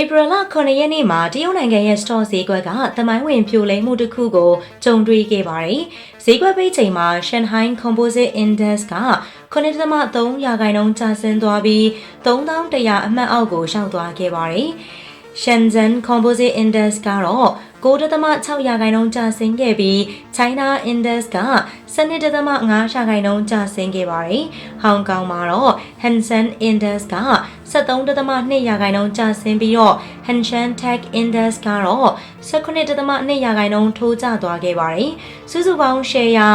ဧပြီလ9ရက်နေ့မှာတရုတ်နိုင်ငံရဲ့ store ဈေးကွက်ကတမိုင်းဝင်ဖြိုလိမ့်မှုတစ်ခုကိုကြုံတွေ့ခဲ့ပါတယ်။ဈေးကွက်ပိတ်ချိန်မှာ Shanghai Composite Index က9.3ရာခိုင်နှုန်းကျဆင်းသွားပြီး3100အမှတ်အောက်ကိုရောက်သွားခဲ့ပါတယ်။ Shenzhen Composite Index ကတော့ 9.6ရာခိုင်နှုန်းကျဆင်းခဲ့ပြီး China Index က12.5ရာခိုင်နှုန်းကျဆင်းခဲ့ပါတယ်။ဟောင်ကောင်မှာတော့ Hang Seng Index က73.2ရာခိုင်နှုန်းကျဆင်းပြီးတော့ Hang Seng Tech Index ကတော့18.2ရာခိုင်နှုန်းထိုးကျသွားခဲ့ပါတယ်။စုစုပေါင်းရှယ်ယာ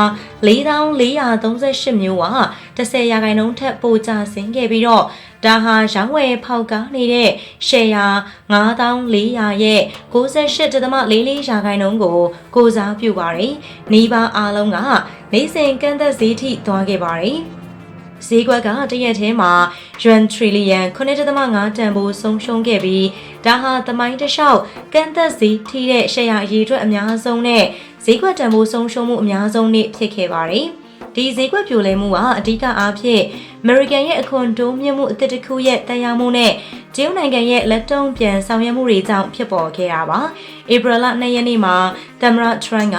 4438မျိုးဟာ10ရာခိုင်နှုန်းထက်ပိုကျဆင်းခဲ့ပြီးတော့ ဒါဟာရောင်းဝယ်ဖောက်ကားနေတဲ့ရှယ်ယာ9400ရဲ့68.44ရာခိုင်နှုန်းကိုကိုစားပြုပါတယ်။နေပါအားလုံးကနေစဉ်ကန့်သက်ဈေးထိသွားခဲ့ပါတယ်။ဈေးကွက်ကတရက်ထဲမှာယွမ်ထရီလီယံ9.5တန်ဖိုးဆုံးရှုံးခဲ့ပြီးဒါဟာသမိုင်းတစ်လျှောက်ကန့်သက်ဈေးထိတဲ့ရှယ်ယာအရေးအတွက်အများဆုံးနဲ့ဈေးကွက်တန်ဖိုးဆုံးရှုံးမှုအများဆုံးနေ့ဖြစ်ခဲ့ပါတယ်။ ဒီဈေးကွက်ပြိုလဲမှုကအဓိကအားဖြင့် American ရဲ့အခွန်တိုးမြင့်မှုအသစ်တစ်ခုရဲ့တရားမှုနဲ့ ကျင်းနိုင်ငံရဲ့လက်တုံ့ပြန်ဆောင်ရွက်မှုတွေကြောင့်ဖြစ်ပေါ်ခဲ့တာပါ။ဧပြီလ2ရက်နေ့မှာသမ္မတထရန့်က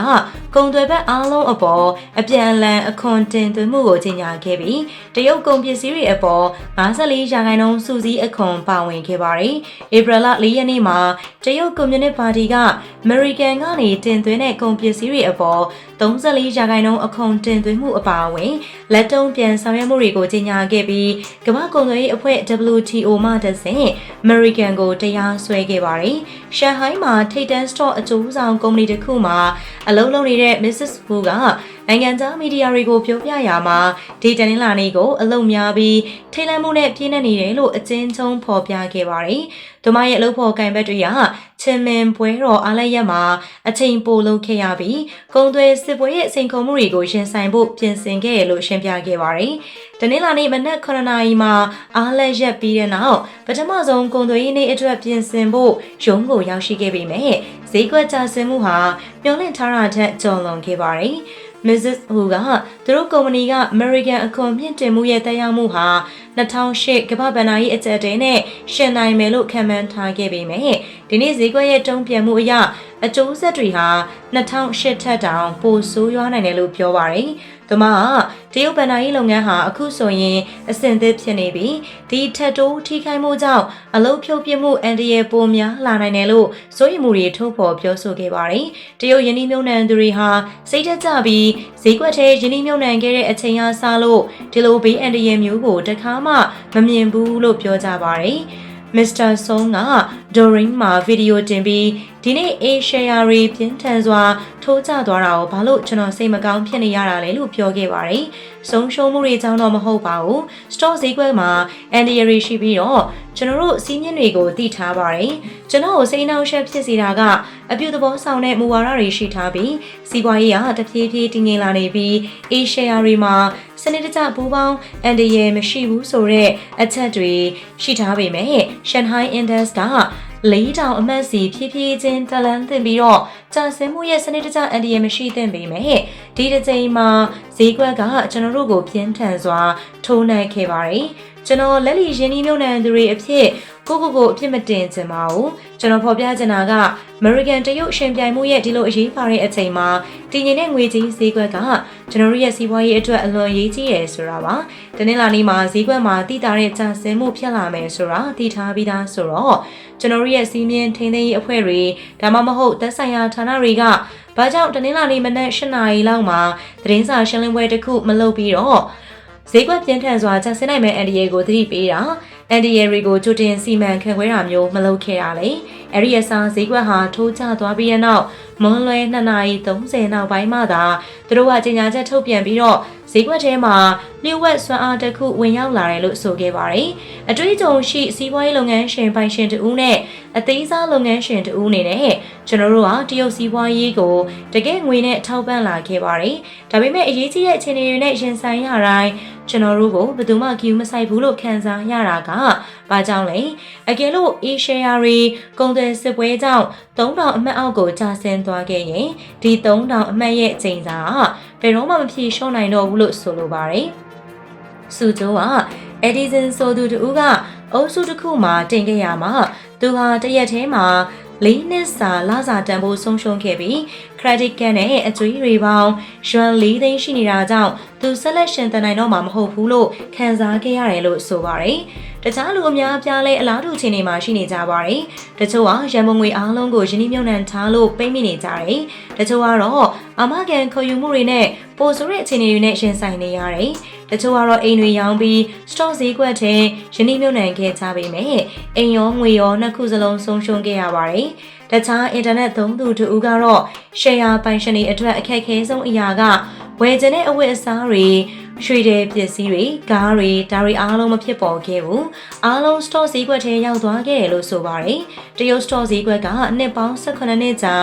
ကုန်သွယ်ဘက်အားလုံးအပေါ်အပြန်အလှန်အခွန်တင်သွင်းမှုကိုကြေညာခဲ့ပြီးတရုတ်ကုန်ပစ္စည်းတွေအပေါ်54ရာခိုင်နှုန်းစုစည်းအခွန်ပါဝင်ခဲ့ပါတယ်။ဧပြီလ4ရက်နေ့မှာတရုတ်ကွန်မြူနစ်ပါတီက American ကနေတင်သွင်းတဲ့ကုန်ပစ္စည်းတွေအပေါ်34ရာခိုင်နှုန်းအခွန်တင်သွင်းမှုအပါအဝင်လက်တုံ့ပြန်ဆောင်ရွက်မှုတွေကိုကြေညာခဲ့ပြီးကမ္ဘာကုန်သွယ်ရေးအဖွဲ့ WTO မှတဆင့် American ကိုတရားစွဲခဲ့ပါတယ်။ရှန်ဟိုင်းမှာထိတ်တန်း Store အကျိုးဆောင်ကုမ္ပဏီတစ်ခုမှာအလုပ်လုပ်နေတဲ့ Mrs. Wu က နိုင်ငံခြားမီဒီယာတွေကိုပြောပြရမှာဒီတနင်္လာနေ့ကိုအလုပ်များပြီးထိတ်လန့်မှုနဲ့ပြည့်နေနေတယ်လို့အကျဉ်းချုံးဖော်ပြခဲ့ပါတယ်။သူမရဲ့အလုပ်ဖော်ကံဘက်တွေကချင်းမင်ပွဲတော်အားလည်းရက်မှာအချိန်ပိုလုပ်ခဲ့ရပြီးကုံသွဲစစ်ပွဲရဲ့အချိန်ခုံမှုတွေကိုရင်ဆိုင်ဖို့ပြင်ဆင်ခဲ့ရလို့ရှင်းပြခဲ့ပါတယ်။တနင်္လာနေ့မနက်9နာရီမှာအားလည်းရက်ပြီးတဲ့နောက်ပထမဆုံးကုံသွဲရေးနေ့အတွက်ပြင်ဆင်ဖို့ရုံးကိုရောက်ရှိခဲ့ပေမဲ့ဈေးကွက်ကျဆင်းမှုဟာမျောလင့်ထားတာထက်ကျော်လွန်ခဲ့ပါတယ်။ Mrs. Hu ကသူတို့ကုမ္ပဏီက American အခွန်မြင့်တင်မှုရဲ့တက်ရောက်မှုဟာ2008ကမ္ဘာဗဏ္ဍာရေးအကြက်တဲနဲ့ရှင်နိုင်မယ်လို့ခံမှန်းထားခဲ့ပေမဲ့ဒီနေ့ဈေးကွက်ရဲ့တုံ့ပြန်မှုအရအကျိုးဆက်တွေဟာ2008ထက်တောင်ပိုဆိုးရွားနိုင်တယ်လို့ပြောပါတယ်။ သူမကတရုတ်ဗဏ္ဍာရေးလုပ်ငန်းဟာအခုဆိုရင်အဆင့်သစ်ဖြစ်နေပြီးဒီထက်တိုးထိခိုက်မှုကြောင့်အလုပ်ဖြုတ်ပြမှုအန်တရယ်ပိုများလာနိုင်တယ်လို့စိုးရိမ်မှုတွေထုတ်ဖော်ပြောဆိုခဲ့ပါတယ်။တရုတ်ယင်းနှိမ့်နှံသူတွေဟာစိတ်သက်ကြပြီးဈေးကွက်ထဲယင်းနှိမ့်နှံခဲ့တဲ့အချိန်အားစလို့ဒီလိုဘေးအန်တရယ်မျိုးကိုတခါမှမမြင်ဘူးလို့ပြောကြပါတယ်။ Mr. Song က Dorin မှာဗီဒီယိုတင်ပြီးဒီနေ့ Asia ရီပြင်းထန်စွာထိုးကျသွားတာကိုဘာလို့ကျွန်တော်စိတ်မကောင်းဖြစ်နေရတာလဲလို့ပြောခဲ့ပါတယ်။ဆုံးရှုံးမှုတွေကြောင့်တော့မဟုတ်ပါဘူး။ Store ဈေးကွက်မှာ Andy ရီရှိပြီးတော့ကျွန်တော်တို့စီးမြင့်တွေကိုတည်ထားပါတယ်။ကျွန်တော်ကိုစိတ်နှောက်ယှက်ဖြစ်စေတာကအပြုသဘောဆောင်တဲ့မူဝါဒတွေရှိထားပြီးစီးပွားရေးကတဖြည်းဖြည်းတည်ငြိမ်လာနေပြီး Asia ရီမှာစနစ်တကျပူးပေါင်း Andy ရမရှိဘူးဆိုတဲ့အချက်တွေရှိထားပေမဲ့ Shanghai Index က လေးတောင်အမှတ်စီဖြည်းဖြည်းချင်းတလန်းသင်ပြီးတော့ကြာစင်မှုရဲ့စနစ်တကျအန်ဒီယမရှိသင့်ပေမဲ့ဒီတစ်ချိန်မှာဈေးကွက်ကကျွန်တော်တို့ကိုပြင်းထန်စွာထိုးနှက်ခဲ့ပါတယ် ကျွန်တော်လက်လီရင်းနှီးမြှုပ်နှံသူတွေအဖြစ်ကိုကိုကိုအဖြစ်မတင်ချင်ပါဘူးကျွန်တော်ဖော်ပြချင်တာက American တရုတ်ရှင်ပြိုင်မှုရဲ့ဒီလိုအရေးပါတဲ့အချိန်မှာတည်ငြိမ်တဲ့ငွေကြေးဈေးကွက်ကကျွန်တော်တို့ရဲ့စီးပွားရေးအတွက်အလွန်ရေးကြီးရယ်ဆိုတာပါတနင်္လာနေ့မှာဈေးကွက်မှာတည်တာတဲ့ကျဆင်းမှုဖြစ်လာမယ်ဆိုတာတည်ထားပြီးသားဆိုတော့ကျွန်တော်တို့ရဲ့စီးမြင်ထိန်းသိမ်းရေးအဖွဲ့တွေဒါမှမဟုတ်သက်ဆိုင်ရာဌာနတွေကဘာကြောင့်တနင်္လာနေ့မနက်၈နာရီလောက်မှာသတင်းစာရှင်းလင်းပွဲတစ်ခုမလုပ်ပြီးတော့ ဈေးကွက်ပြင်းထန်စွာကျဆင်းနိုင်မဲ့အန်ဒီယေကိုသတိပေးတာအန်ဒီယေရီကိုကြိုတင်စီမံခန့်ခွဲတာမျိုးမလုပ်ခဲ့ရလေအဲ့ဒီအစားဈေးကွက်ဟာထိုးကျသွားပြီးတဲ့နောက်မွန်လွဲ2နာရီ30နောက်ပိုင်းမှသာသူတို့ကကြေညာချက်ထုတ်ပြန်ပြီးတော့ဈေးကွက်ထဲမှာလျှို့ဝှက်စွမ်းအားတစ်ခုဝင်ရောက်လာတယ်လို့ဆိုခဲ့ပါတယ်။အတွေ့အကြုံရှိစီးပွားရေးလုပ်ငန်းရှင်ပိုင်ရှင်တူနဲ့အသေးစားလုပ်ငန်းရှင်တူအနေနဲ့ကျွန်တော်တို့ကတရုတ်စီးပွားရေးကိုတကယ်ငွေနဲ့ထောက်ပံ့လာခဲ့ပါတယ်။ဒါပေမဲ့အရေးကြီးတဲ့အခြေအနေတွေနဲ့ရင်ဆိုင်ရတိုင်းကျွန်တော်တို့ကိုဘယ်သူမှ queue မဆိုင်ဘူးလို့ခံစားရတာက ဘာကြောင့်လဲအကယ်လို့ Asia ရီကုန်သွယ်စစ်ပွဲကြောင့်3000အမှတ်အောက်ကိုကျဆင်းသွားခဲ့ရင်ဒီ3000အမှတ်ရဲ့ချိန်စာကဘယ်တော့မှမဖြေလျှော့နိုင်တော့ဘူးလို့ဆိုလိုပါတယ်။စူဂျိုးက Edison ဆိုသူတူကအုပ်စုတစ်ခုမှာတင်ခဲ့ရမှာသူဟာတရက်ထဲမှာလေးနှစ်စာလစာတန်ဖိုးဆုံးရှုံးခဲ့ပြီး credit card နဲ့အကျွေးတွေပေါင်းရွှန်၄သိန်းရှိနေတာကြောင့် သူဆက်လက်ရှင်သန်နိုင်တော့မှာမဟုတ်ဘူးလို့ခန်းစားခဲ့ရတယ်လို့ဆိုပါတယ်။တခြားလူအများအပြားလည်းအလားတူအခြေအနေမှာရှိနေကြပါတယ်။တချို့ကရန်ပုံငွေအားလုံးကိုယင်းနှမြုံနှံထားလို့ပိတ်မိနေကြတယ်။တချို့ကတော့အမကန်ခေါ်ယူမှုတွေနဲ့ပိုဆိုးတဲ့အခြေအနေတွေနဲ့ရှင်ဆိုင်နေရတယ်။တချို့ကတော့အိမ်တွေရောင်းပြီး stock ဈေးကွက်ထဲယင်းနှမြုံနှံခဲ့ကြပေမဲ့အိမ်ရောငွေရောနှစ်ခုစလုံးဆုံးရှုံးခဲ့ရပါတယ်။တခြားအင်တာနက်သုံးသူတို့ကတော့ share ပိုင်ရှင်တွေအတွက်အခက်အခဲဆုံးအရာက ဝယ်ချင်တဲ့အဝတ်အစားတွေရွှေတဲ့ပစ္စည်းတွေကားတွေဒါတွေအားလုံးမဖြစ်ပေါ်ခဲ့ဘူးအားလုံး store ဈေးကွက်ထဲရောက်သွားခဲ့တယ်လို့ဆိုပါတယ်တရုတ် store ဈေးကွက်ကအနှစ်ပေါင်း18နှစ်ကြာ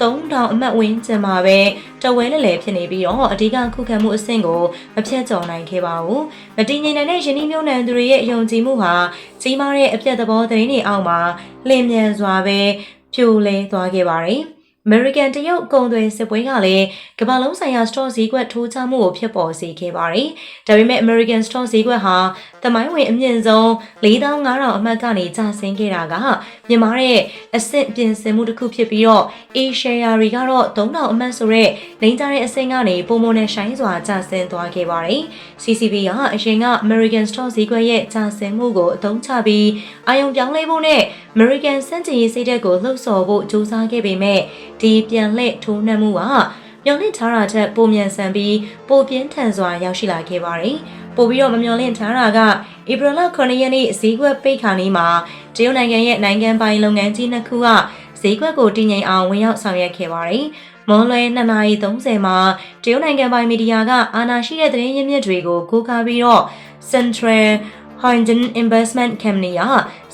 3000အမှတ်ဝန်းကျင်မှာပဲတဝဲလဲလဲဖြစ်နေပြီးတော့အဓိကခုခံမှုအဆင့်ကိုမဖြတ်ကျော်နိုင်ခဲ့ပါဘူးမတည်ငြိမ်တဲ့ယင်းနှမြုံနှံသူတွေရဲ့ယုံကြည်မှုဟာကြီးမားတဲ့အပြတ်သဘောသတင်းတွေအောက်မှာလင်းမြန်စွာပဲဖြိုလဲသွားခဲ့ပါတယ် American တရုတ်ကုန်သွယ်စစ်ပွဲကလည်းကမ္ဘာလုံးဆိုင်ရာ store ဈေးကွက်ထိုးချမှုကိုဖြစ်ပေါ်စေခဲ့ပါတယ်။ဒါပေမဲ့ American store ဈေးကွက်ဟာသမိုင်းဝင်အမြင့်ဆုံး4500အမှတ်ကနေကျဆင်းခဲ့တာကမြန်မာတဲ့အဆင့်ပြင်ဆင်မှုတစ်ခုဖြစ်ပြီးတော့ Asia တွေကတော့3000အမှတ်ဆိုတဲ့လိမ့်ကြတဲ့အဆင့်ကနေပုံမနဲ့ဆိုင်စွာကျဆင်းသွားခဲ့ပါတယ်။ CCP ကအရင်က American store ဈေးကွက်ရဲ့ကျဆင်းမှုကိုအသုံးချပြီးအာယုံပြောင်းလဲဖို့နဲ့ American စံချင်ရေးစိတ်ဓာတ်ကိုလှုပ်ဆော်ဖို့ကြိုးစားခဲ့ပေမဲ့ဒီပြန်လှည့်ထိုးနှံမှုကမျော်လင့်ထားတာထက်ပိုမြန်ဆန်ပြီးပိုပြင်းထန်စွာရောက်ရှိလာခဲ့ပါတယ်။ပိုပြီးတော့မမျော်လင့်ထားတာကဧပြီလ9ရက်နေ့ဈေးကွက်ပိတ်ခါနေမှာတရုတ်နိုင်ငံရဲ့နိုင်ငံပိုင်လုပ်ငန်းကြီးနှစ်ခုကဈေးကွက်ကိုတည်ငြိမ်အောင်ဝင်ရောက်ဆောင်ရွက်ခဲ့ပါတယ်။မွန်လွယ်2:30မှာတရုတ်နိုင်ငံပိုင်မီဒီယာကအာဏာရှိတဲ့သတင်းရင်းမြစ်တွေကိုကိုးကားပြီးတော့ Central Hyundai Investment Company က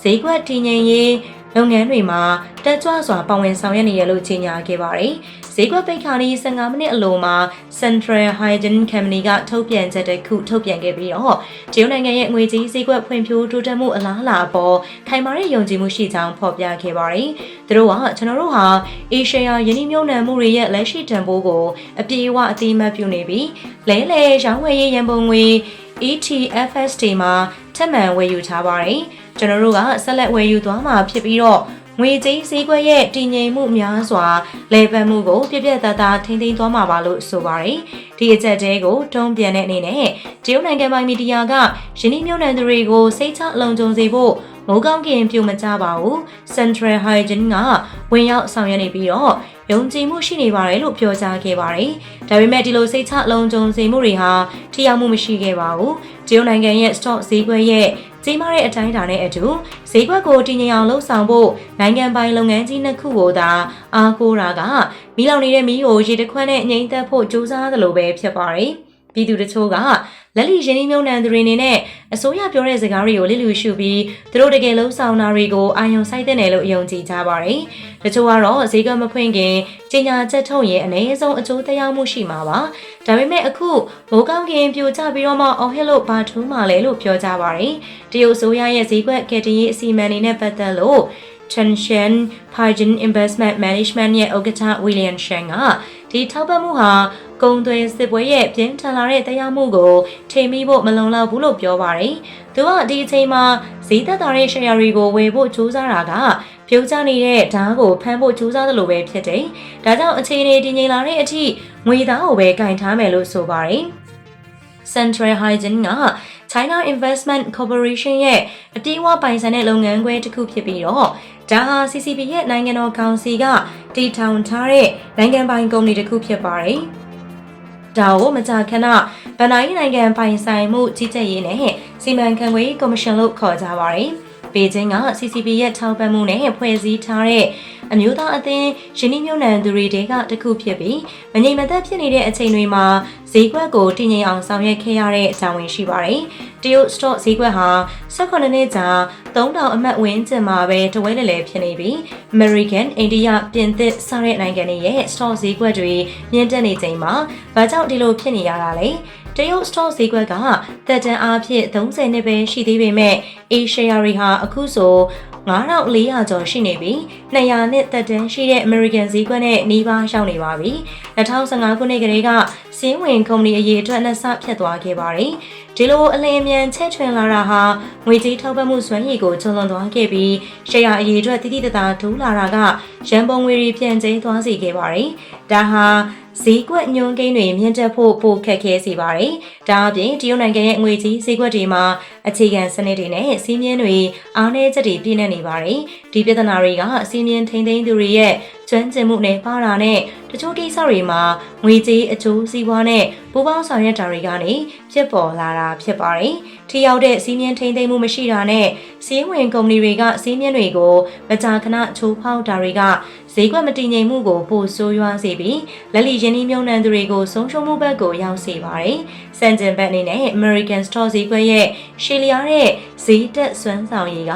ဈေးကွက်တည်ငြိမ်ရေး လုပ်ငန်းတွေမှာတက်ကြွစွာပါဝင်ဆောင်ရွက်နေရလို့ကြေညာခဲ့ပါတယ်။ဈေးကွက်ပိတ်ခါနီး15မိနစ်အလိုမှာ Central Hygiene Company ကထုတ်ပြန်ချက်တစ်ခုထုတ်ပြန်ခဲ့ပြီးတော့တရုတ်နိုင်ငံရဲ့ငွေကြေးဈေးကွက်ဖွံ့ဖြိုးတိုးတက်မှုအလားအလာအပေါ်ခိုင်မာတဲ့ယုံကြည်မှုရှိကြောင်းဖော်ပြခဲ့ပါတယ်။သူတို့ကကျွန်တော်တို့ဟာ Asia ယင်းနှမြုံနှံမှုတွေရဲ့လက်ရှိတန်ဖိုးကိုအပြေအဝအသိအမှတ်ပြုနေပြီးလဲလှယ်ရောင်းဝယ်ရေးရန်ပုံငွေ ETFS တွေမှာထပ်မံဝယ်ယူထားပါတယ်။ ကျွန်တော်တို့ကဆက်လက်ဝယ်ယူသွားမှာဖြစ်ပြီးတော့ငွေကြေးစည်းကွက်ရဲ့တည်ငြိမ်မှုများစွာလဲပတ်မှုကိုပြပြတသားထိန်းသိမ်းသွားမှာပါလို့ဆိုပါတယ်။ဒီအချက်တဲကိုတုံးပြန်တဲ့အနေနဲ့တရုတ်နိုင်ငံပိုင်မီဒီယာကယင်းနှမြုံနှံသူတွေကိုစိတ်ချလုံခြုံစေဖို့မိုးကောင်းကင်ပြုမကြပါဘူး Central Hygiene ကဝင်ရောက်ဆောင်ရွက်နေပြီးတော့ယုံကြည်မှုရှိနေပါတယ်လို့ပြောကြားခဲ့ပါတယ်။ဒါပေမဲ့ဒီလိုစိတ်ချလုံခြုံစေမှုတွေဟာထိရောက်မှုမရှိခဲ့ပါဘူး။တရုတ်နိုင်ငံရဲ့ stock ဈေးကွက်ရဲ့ ကြီးမားတဲ့အတိုင်းအတာနဲ့အတူဈေးကွက်ကိုတည်ငြိမ်အောင်လှုပ်ဆောင်ဖို့နိုင်ငံပိုင်လုပ်ငန်းကြီးနှစ်ခုကိုသာအားကိုးတာကမီးလောင်နေတဲ့မီးကိုရေတခွက်နဲ့ငြိမ်းသက်ဖို့ကြိုးစားသလိုပဲဖြစ်ပါတယ်။ ပြည်သူတချို့ကလက်လီရင်းနှီးမြှုပ်နှံသူတွေအနေနဲ့အစိုးရပြောတဲ့စကားတွေကိုလစ်လျူရှုပြီးသူတို့တကယ်လုံးဆောင်တာတွေကိုအာရုံစိုက်တဲ့နယ်လို့ယုံကြည်ကြပါတယ်။တချို့ကတော့ဈေးကမဖွင့်ခင်ကြီးညာချက်ထုတ်ရင်အနည်းဆုံးအကျိုးသက်ရောက်မှုရှိမှာပါ။ဒါပေမဲ့အခုမိုးကောင်းကင်ပြိုကျပြီးတော့မှအော်ဟစ်လို့ဘာထူးမှလဲလို့ပြောကြပါတယ်။တရုတ်ဆိုရရဲ့ဈေးကွက်ကယ်တင်ရေးအစီအမံတွေနဲ့ပတ်သက်လို့ Chanshan Pajin Investment Management ရဲ့ဥက္ကဋ္ဌ William Shen က ဒီထောက်ပံ့မှုဟာကုံသွင်းစစ်ပွဲရဲ့ပြင်းထန်လာတဲ့တရားမှုကိုထိမိဖို့မလုံလောက်ဘူးလို့ပြောပါတယ်။သူကဒီအချိန်မှာဈေးသက်သာတဲ့ share တွေကိုဝယ်ဖို့ကြိုးစားတာကပြုတ်ကျနေတဲ့ဓာတ်ကိုဖမ်းဖို့ကြိုးစားသလိုပဲဖြစ်တယ်။ဒါကြောင့်အခြေအနေတည်ငြိမ်လာတဲ့အထိငွေသားကိုပဲကင်ထားမယ်လို့ဆိုပါတယ်။ Central Hygiene က China Investment Corporation ရဲ့အပြေးအဝပိုင်ဆိုင်တဲ့လုပ်ငန်းခွဲတစ်ခုဖြစ်ပြီးတော့ဒါဟာ CCP ရဲ့နိုင်ငံတော်ကောင်စီကတည်ထောင်ထားတဲ့နိုင်ငံပိုင်ကုမ္ပဏီတစ်ခုဖြစ်ပါတယ်။ဒါကိုမကြာခဏဗန်နိုင်နိုင်ငံပိုင်ဆိုင်မှုကြီးကြပ်ရေးနဲ့စီမံခန့်ခွဲရေးကော်မရှင်လို့ခေါ်ကြပါတယ်။ ပေကျင်းက CCP ရဲ့ထောက်ပံ့မှုနဲ့ဖွဲ့စည်းထားတဲ့အမျိုးသားအသင်းရင်းနှီးမြှုပ်နှံသူတွေတဲကတစ်ခုဖြစ်ပြီးမငြိမ်မသက်ဖြစ်နေတဲ့အချိန်တွေမှာဈေးကွက်ကိုတည်ငြိမ်အောင်ဆောင်ရွက်ခဲ့ရတဲ့အကြောင်းဝင်ရှိပါတယ်။တရုတ် stock ဈေးကွက်ဟာ18နှစ်ကြာ3000အမှတ်ဝန်းကျင်မှာပဲတဝဲလဲလဲဖြစ်နေပြီး American, India, ပြင်သစ်စတဲ့နိုင်ငံတွေရဲ့ stock ဈေးကွက်တွေမြင့်တက်နေချိန်မှာဘာကြောင့်ဒီလိုဖြစ်နေရတာလဲ။ တရုတ် stock ဈေးကွက်ကသက်တမ်းအားဖြင့်30နှစ်ပဲရှိသေးပေမဲ့ Asia တွေဟာအခုဆို9400ကျော်ရှိနေပြီး200နှစ်သက်တမ်းရှိတဲ့ American ဈေးကွက်နဲ့နှီးပါးရှောင်နေပါပြီ2015ခုနှစ်ကလေးကစင်းဝင်ကုမ္ပဏီအရေးအတွက်နှစ်ဆဖြတ်သွားခဲ့ပါတယ်ဒီလိုအလင်းအမြန်ချက်ချွင်လာတာဟာငွေကြေးထောက်ပံ့မှုစွမ်းရည်ကိုကျုံလွန်သွားခဲ့ပြီးရှယ်ယာအရေးအတွက်တိတိတသားဒူးလာတာကရန်ပုံငွေတွေပြန်ကျင်းသွားစေခဲ့ပါတယ်။ဒါဟာ ဈေးကွက်ညွန်ကိန်းတွေမြင့်တက်ဖို့ပိုခက်ခဲစေပါတယ်။ဒါအပြင်တရုတ်နိုင်ငံရဲ့ငွေကြီးဈေးကွက်တွေမှာအခြေခံစနစ်တွေနဲ့စီးမြင်တွေအားနည်းချက်တွေပြည့်နေနေပါတယ်။ဒီပြဿနာတွေကစီးမြင်ထိန်းသိမ်းသူတွေရဲ့ကျွမ်းကျင်မှုနဲ့ပါတာနဲ့တချို့ကိစ္စတွေမှာငွေကြေးအကျိုးစီးပွားနဲ့ပူးပေါင်းဆောင်ရွက်တာတွေကနေဖြစ်ပေါ်လာတာဖြစ်ပါတယ်။ထိရောက်တဲ့စီးမြင်ထိန်းသိမ်းမှုမရှိတာနဲ့စီးဝင်ကုမ္ပဏီတွေကစီးမြင်တွေကိုမကြာခဏချိုးဖောက်တာတွေက ဈေးကွက်မတည်ငြိမ်မှုကိုပိုဆိုးရွားစေပြီးလက်လီရင်းနှီးမြှုပ်နှံသူတွေကိုဆုံးရှုံးမှုဘက်ကိုရောက်စေပါတယ်။စံကျင်ဘက်အနေနဲ့ American Store ဈေးကွက်ရဲ့ရှေလျားတဲ့ဈေးတက်စွမ်းဆောင်ရည်က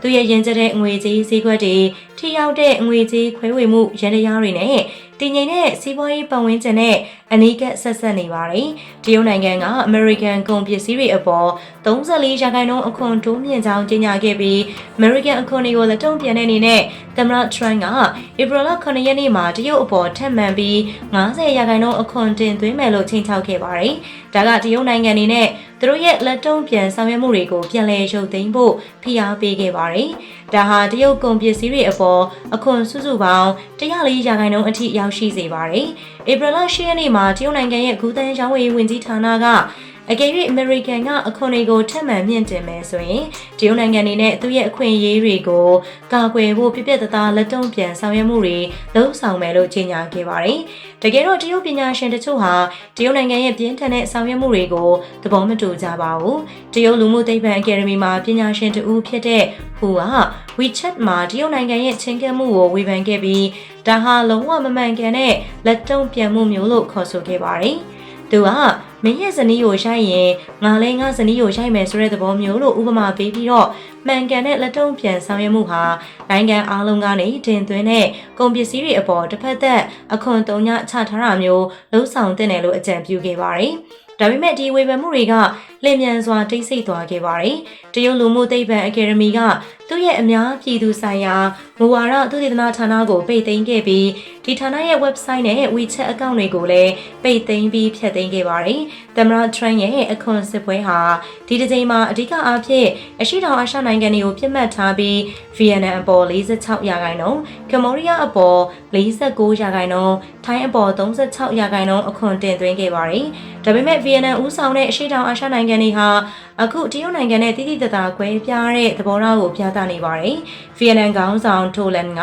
သူရဲ့ရင်ကျတဲ့ငွေကြေးဈေးကွက်တွေ ထိရောက်တဲ့ငွေကြေးခွဲဝေမှုရန်တရားတွေနဲ့တည်ငြိမ်တဲ့စီးပွားရေးပတ်ဝန်းကျင်နဲ့အနီးကပ်ဆက်ဆက်နေပါတယ်။တရုတ်နိုင်ငံက American ကုန်ပစ္စည်းတွေအပေါ်34ရာခိုင်နှုန်းအခွန်တိုးမြင့်ကြောင်းကြေညာခဲ့ပြီး American အခွန်တွေကိုလက်တုံ့ပြန်တဲ့အနေနဲ့သမ္မတ Trump ကဧပြီလ9ရက်နေ့မှာတရုတ်အပေါ်ထပ်မံပြီး90ရာခိုင်နှုန်းအခွန်တင်သွင်းမယ်လို့ချိန်ချောက်ခဲ့ပါတယ်။ဒါကတရုတ်နိုင်ငံအနေနဲ့ သူတို့ရဲ့လက်တုံ့ပြန်ဆောင်ရွက်မှုတွေကိုပြန်လည်ရုပ်သိမ်းဖို့ဖိအားပေးခဲ့ပါတယ်။ဒါဟာတရုတ်ကုန်ပစ္စည်းတွေအပေါ်အခွန်စုစုပေါင်း104ရာခိုင်နှုန်းအထိရောက်ရှိစေပါတယ်။ဧပြီလ10ရက်နေ့မှာတရုတ်နိုင်ငံရဲ့ဂူတန်ရောင်းဝယ်ရေးဝန်ကြီးဌာနက အကယ်၍ American ကအခွန်တွေကိုထပ်မံမြင့်တင်မယ်ဆိုရင်တရုတ်နိုင်ငံအနေနဲ့သူ့ရဲ့အခွင့်အရေးတွေကိုကာကွယ်ဖို့ပြပြတသားလက်တုံ့ပြန်ဆောင်ရွက်မှုတွေလှုံ့ဆော်မယ်လို့ကြေညာခဲ့ပါတယ်။တကယ်တော့တရုတ်ပညာရှင်တချို့ဟာတရုတ်နိုင်ငံရဲ့ပြင်းထန်တဲ့ဆောင်ရွက်မှုတွေကိုသဘောမတူကြပါဘူး။တရုတ်လူမှုသိပ္ပံအကယ်ဒမီမှာပညာရှင်တဦးဖြစ်တဲ့ဟူက WeChat မှာတရုတ်နိုင်ငံရဲ့ချင်းကပ်မှုကိုဝေဖန်ခဲ့ပြီးဒါဟာလုံးဝမမှန်ကန်တဲ့လက်တုံ့ပြန်မှုမျိုးလို့ခေါ်ဆိုခဲ့ပါတယ်။သူက မင်းရဲ့ဇနီးကိုရိုက်ရင်ငါလည်းငါဇနီးကိုရိုက်မယ်ဆိုတဲ့သဘောမျိုးလို့ဥပမာပေးပြီးတော့မှန်ကန်တဲ့လက်တုံ့ပြန်ဆောင်ရွက်မှုဟာနိုင်ငံအားလုံးကနေတင်သွင်းတဲ့ကုန်ပစ္စည်းတွေအပေါ်တစ်ဖက်သက်အခွန်တုံညချထားတာမျိုးလှုံ့ဆော်တဲ့နယ်လို့အကြံပြုခဲ့ပါတယ်။ဒါပေမဲ့ဒီဝေဖန်မှုတွေကလျင်မြန်စွာတိတ်ဆိတ်သွားခဲ့ပါတယ်။တရုတ်လူမှုသိပ္ပံအကယ်ဒမီကသူ့ရဲ့အများပြည်သူဆိုင်ရာ မူဝါဒသုတေသနဌာနကိုပိတ်သိမ်းခဲ့ပြီးဒီဌာနရဲ့ website နဲ့ WeChat အကောင့်တွေကိုလည်းပိတ်သိမ်းပြီးဖျက်သိမ်းခဲ့ပါတယ်။သမ္မတ Trump ရဲ့အခွန်စစ်ပွဲဟာဒီတစ်ချိန်မှာအဓိကအားဖြင့်အရှိတောင်အာရှနိုင်ငံတွေကိုပြစ်မှတ်ထားပြီး Vietnam အပေါ်46ရာခိုင်နှုန်း၊ကမ္ဘောဒီးယားအပေါ်49ရာခိုင်နှုန်း၊ထိုင်းအပေါ်36ရာခိုင်နှုန်းအခွန်တင်သွင်းခဲ့ပါတယ်။ဒါပေမဲ့ဗီယက်နမ်ဦးဆောင်တဲ့အရှိတောင်အာရှနိုင်ငံတွေဟာအခုတရုတ်နိုင်ငံနဲ့တိတိတသားကွဲပြားတဲ့သဘောထားကိုပြသနေပါတယ်။ဗီယက်နမ်ခေါင်းဆောင်ထိုလန်က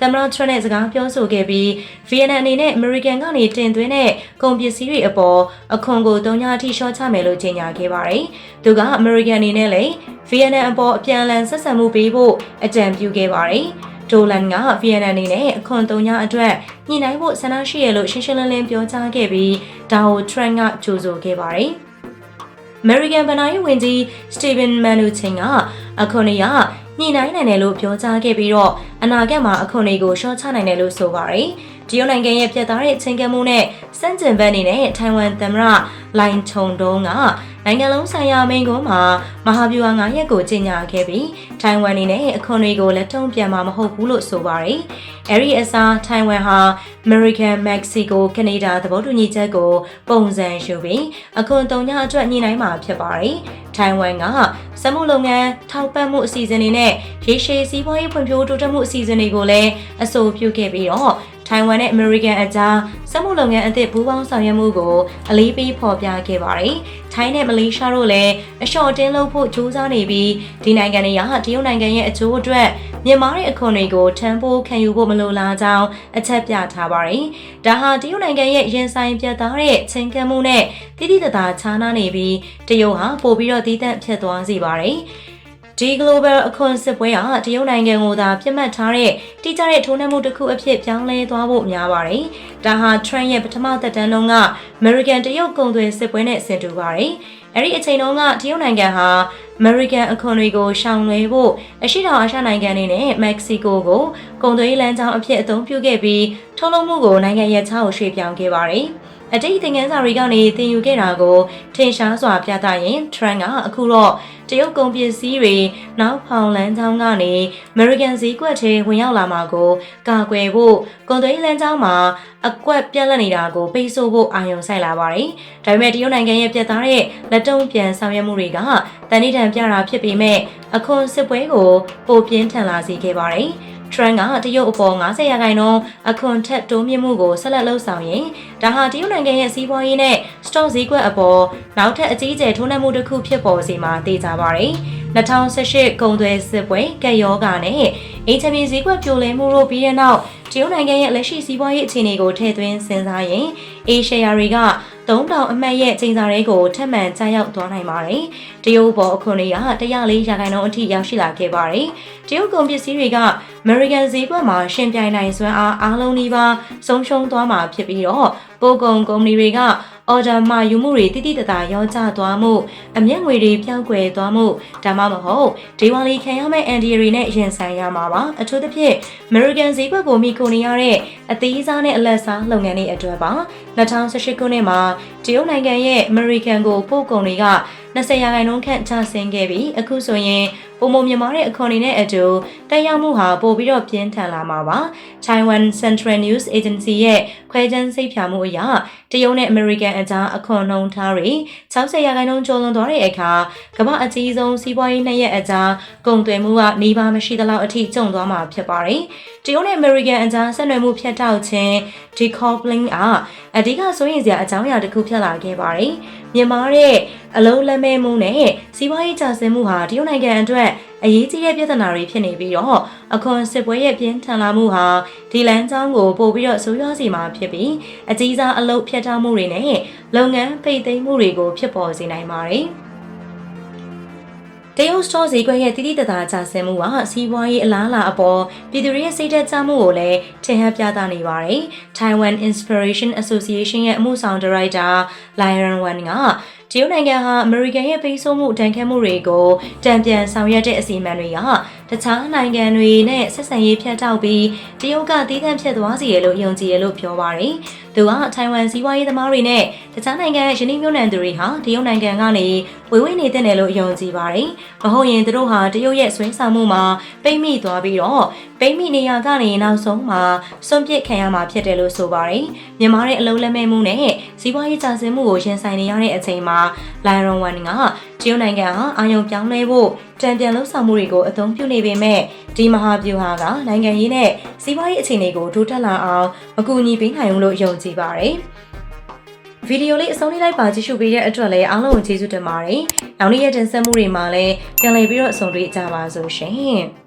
သမ္မတထရန့်နဲ့စကားပြောဆိုခဲ့ပြီးဗီယက်နမ်အနေနဲ့အမေရိကန်ကနေတင်သွင်းတဲ့ကုန်ပစ္စည်းတွေအပေါ်အခွန်ကို၃ညအထိလျှော့ချမယ်လို့ကြေညာခဲ့ပါတယ်။သူကအမေရိကန်အနေနဲ့လည်းဗီယက်နမ်အပေါ်အပြန်အလှန်ဆက်ဆံမှုပေးဖို့အကြံပြုခဲ့ပါတယ်။ဒိုလန်ကဗီယက်နမ်အနေနဲ့အခွန်၃ညအတွက်ညှိနှိုင်းဖို့ဆန္ဒရှိရလို့ရှင်းရှင်းလင်းလင်းပြောကြားခဲ့ပြီးဒါကိုထရန့်ကကြိုဆိုခဲ့ပါတယ်။ American ဗဏ္ဍာရေးဝန်ကြီး Steven Mnuchin ကအခုနေရ ညှိနှိုင်းနိုင်တယ်လို့ပြောကြားခဲ့ပြီးတော့အနာဂတ်မှာအခုနေကိုရှော့ချနိုင်တယ်လို့ဆိုပါတယ်။တရုတ်နိုင်ငံရဲ့ပြတ်သားတဲ့ချင်းကမှုနဲ့စန့်ကျင်ဘက်အနေနဲ့ထိုင်ဝမ်သမ္မတလိုင်ချုံတုံးက နိုင်ငံလုံးဆိုင်ရာမိန့်ခွန်းမှာမဟာဗျူဟာ9ရက်ကိုကြေညာခဲ့ပြီးထိုင်ဝမ်အနေနဲ့အခွန်တွေကိုလက်ထုံပြန်မှာမဟုတ်ဘူးလို့ဆိုပါတယ်။အဲဒီအစားထိုင်ဝမ်ဟာ American, Mexico, Canada သဘောတူညီချက်ကို ပုံစံယူပြီးအခွန်တုံညအတွက်ညှိနှိုင်းမှာဖြစ်ပါတယ်။ထိုင်ဝမ်ကစက်မှုလုပ်ငန်းထောက်ပံ့မှုအစီအစဉ်တွေနဲ့ရေရှည်စီးပွားရေးဖွံ့ဖြိုးတိုးတက်မှုအစီအစဉ်တွေကိုလည်းအဆိုပြုခဲ့ပြီးတော့ ထိုင်ဝမ်နဲ့အမေရိကန်အကြားစက်မှုလုပ်ငန်းအသစ်ပူးပေါင်းဆောင်ရွက်မှုကိုအလေးပေးဖော်ပြခဲ့ပါတယ်။ထိုင်းနဲ့မလေးရှားတို့လည်းအလျှော့တင်းလုပ်ဖို့ကြိုးစားနေပြီးဒီနိုင်ငံတွေကတရုတ်နိုင်ငံရဲ့အကျိုးအတွက်မြန်မာတဲ့အခွန်တွေကိုထမ်းဖို့ခံယူဖို့မလိုလားကြောင်းအချက်ပြထားပါတယ်။ဒါဟာတရုတ်နိုင်ငံရဲ့ရင်ဆိုင်ပြတ်သားတဲ့ချိန်ကမှုနဲ့တိတိတသားခြားနားနေပြီးတရုတ်ဟာပို့ပြီးတော့တည်တံ့ဖြစ်သွားစေပါတယ်။ ဒီ global အခွန်စစ်ပွဲဟာတရုတ်နိုင်ငံကိုသာပြစ်မှတ်ထားတဲ့တိကျတဲ့ထိုးနှက်မှုတစ်ခုအဖြစ်ပြောင်းလဲသွားဖို့များပါတယ်။ဒါဟာ Trump ရဲ့ပထမသက်တမ်းလုံးက American တရုတ်ကုန်သွယ်စစ်ပွဲနဲ့ဆင်တူပါတယ်။အဲ့ဒီအချိန်တုန်းကတရုတ်နိုင်ငံဟာ American အခွန်တွေကိုရှောင်လွှဲဖို့အရှိတောင်အာရှနိုင်ငံတွေနဲ့ Mexico ကိုကုန်သွယ်ရေးလမ်းကြောင်းအဖြစ်အသုံးပြုခဲ့ပြီးထုတ်လုပ်မှုကိုနိုင်ငံရဲ့ခြားကိုရွှေ့ပြောင်းခဲ့ပါတယ်။အတိတ်သင်ခန်းစာတွေကနေသင်ယူခဲ့တာကိုထင်ရှားစွာပြသရင် Trump ကအခုတော့ တရုတ်ကုန်ပစ္စည်းတွေနောက်ဖောင်လန်းချောင်းကနေ American ဈေးကွက်ထဲဝင်ရောက်လာမှာကိုကာကွယ်ဖို့ကုန်သွယ်ရေးလမ်းကြောင်းမှာအကွက်ပြက်လက်နေတာကိုပိတ်ဆို့ဖို့အာရုံစိုက်လာပါတယ်။ဒါပေမဲ့တရုတ်နိုင်ငံရဲ့ပြတ်သားတဲ့လက်တုံ့ပြန်ဆောင်ရွက်မှုတွေကတန်ဋိဌာန်ပြတာဖြစ်ပေမဲ့အခွန်စစ်ပွဲကိုပိုပြင်းထန်လာစေခဲ့ပါတယ်။ Trump ကတရုတ်အပေါ်90ရာခိုင်နှုန်းအခွန်ထက်တိုးမြင့်မှုကိုဆက်လက်လှုပ်ဆောင်ရင် ဒါဟာတရုတ်နိုင်ငံရဲ့စီးပွားရေးနဲ့ stock ဈေးကွက်အပေါ်နောက်ထပ်အကြီးအကျယ်ထိုးနှက်မှုတစ်ခုဖြစ်ပေါ်စေမှာသိကြပါတယ်။2018ကုန်သွယ်စစ်ပွဲကက်ယောဂါနဲ့အင်ချမီဈေးကွက်ပြိုလဲမှုတို့ပြီးတဲ့နောက်တရုတ်နိုင်ငံရဲ့လက်ရှိစီးပွားရေးအခြေအနေကိုထည့်သွင်းစဉ်းစားရင်အေရှယာတွေက3000အမှတ်ရဲ့ချိန်စာတွေကိုထပ်မံကြားရောက်သွားနိုင်ပါတယ်။တရုတ်ဘော်အခွန်တွေက104ရာခိုင်နှုန်းအထိရောက်ရှိလာခဲ့ပါတယ်။တရုတ်ကုန်ပစ္စည်းတွေက American ဈေးကွက်မှာရှင်ပြိုင်နိုင်စွမ်းအားအားလုံးနီးပါးဆုံးရှုံးသွားမှာဖြစ်ပြီးတော့ ပိုကုန်ကုမ္ပဏီတွေက အော်ဒါမှာယူမှုတွေတိတိတသာရောကျသွားမှုအမျက်ငွေတွေပြောင်းကွယ်သွားမှုဒါမှမဟုတ်ဒေဝါလီခံရမယ့်အန်ဒီရီနဲ့ရင်ဆိုင်ရမှာပါအထူးသဖြင့် American ဈေးကွက်ကိုမိခိုနေရတဲ့အသေးစားနဲ့အလက်စားလုပ်ငန်းတွေအတွက်ပါ2018ခုနှစ်မှာတရုတ်နိုင်ငံရဲ့ American ကိုပို့ကုန်တွေက20ရာခိုင်နှုန်းခန့်ကျဆင်းခဲ့ပြီးအခုဆိုရင် ပုံမမြမားတဲ့အခွန်တွေနဲ့အတူတက်ရောက်မှုဟာပိုပြီးတော့ပြင်းထန်လာမှာပါ Taiwan Central News Agency ရဲ့ခွဲခြမ်းစိတ်ဖြာမှုအရတရုတ်နဲ့ American အကြားအခွန်နှုန်းထားတွေ60ရာခိုင်နှုန်းကျော်လွန်သွားတဲ့အခါကမ္ဘာအကြီးဆုံးစီးပွားရေးနှစ်ရက်အကြားကုန်သွယ်မှုကနေပါမရှိသလောက်အထိကျုံသွားမှာဖြစ်ပါတယ်တရုတ်နဲ့ American အကြားဆက်နွယ်မှုဖြတ်တောက်ခြင်း decoupling အားအဓိကစိုးရိမ်စရာအကြောင်းအရာတစ်ခုဖြစ်လာခဲ့ပါတယ် မြန်မာတဲ့အလုံးလက်မဲ့မှုနဲ့စီးပွားရေးကျဆင်းမှုဟာတရုတ်နိုင်ငံအတွက်အရေးကြီးတဲ့ပြဿနာတွေဖြစ်နေပြီးတော့အခွန်စစ်ပွဲရဲ့ပြင်းထန်လာမှုဟာဒီလမ်းကြောင်းကိုပို့ပြီးတော့ဆိုးရွားစေမှာဖြစ်ပြီးအကြီးစားအလုပ်ဖြတ်တောက်မှုတွေနဲ့လုပ်ငန်းပိတ်သိမ်းမှုတွေကိုဖြစ်ပေါ်စေနိုင်ပါတယ်။ တရုတ်စတော့ဈေးကွက်ရဲ့တိတိတသားကျဆင်းမှုကစီးပွားရေးအလားအလာအပေါ်ပြည်သူတွေရဲ့စိတ်သက်သာမှုကိုလည်းထင်ဟပ်ပြသနေပါတယ်။ Taiwan Inspiration Association ရဲ့အမှုဆောင်ဒါရိုက်တာ Lion Wan ကတရုတ်နိုင်ငံဟာအမေရိကန်ရဲ့ပိတ်ဆို့မှုတန်ခတ်မှုတွေကိုတံပြန်ဆောင်ရွက်တဲ့အစီအမံတွေက တခြားနိုင်ငံတွေနဲ့ဆက်ဆံရေးဖြတ်တောက်ပြီးတရုတ်ကတည်တံ့ဖြစ်သွားစီရလို့ယုံကြည်ရလို့ပြောပါတယ်။သူကထိုင်ဝမ်စီးပွားရေးသမားတွေနဲ့တခြားနိုင်ငံရင်းနှီးမြှုပ်နှံသူတွေဟာတရုတ်နိုင်ငံကနေဝေဝေးနေတဲ့တယ်လို့ယုံကြည်ပါတယ်။မဟုတ်ရင်သူတို့ဟာတရုတ်ရဲ့ဆွဲဆောင်မှုမှာပိတ်မိသွားပြီးတော့ပိတ်မိနေရကနေနောက်ဆုံးမှာစွန့်ပစ်ခံရမှာဖြစ်တယ်လို့ဆိုပါတယ်။မြန်မာတဲ့အလုံးလက်မဲ့မှုနဲ့စီးပွားရေးကျဆင်းမှုကိုရင်ဆိုင်နေရတဲ့အချိန်မှာလိုင်ရွန်ဝန်က တရုတ်နိုင်ငံဟာအာရုံပြောင်းလဲဖို့တံပြန်လှုပ်ဆောင်မှုတွေကိုအသုံးပြုနေပေမဲ့ဒီမဟာဗျူဟာကနိုင်ငံရေးနဲ့စီးပွားရေးအခြေအနေကိုတိုးတက်လာအောင်မကူညီပေးနိုင်ဘူးလို့ယုံကြည်ပါတယ်။ဗီဒီယိုလေးအဆုံးလေးလိုက်ပါကြည့်ရှုပေးတဲ့အတွက်လည်းအားလုံးကိုကျေးဇူးတင်ပါတယ်။နောက်နေ့ရက်တင်ဆက်မှုတွေမှာလည်းပြန်လည်ပြီးတော့အဆုံးတွေ့ကြပါစို့ရှင်။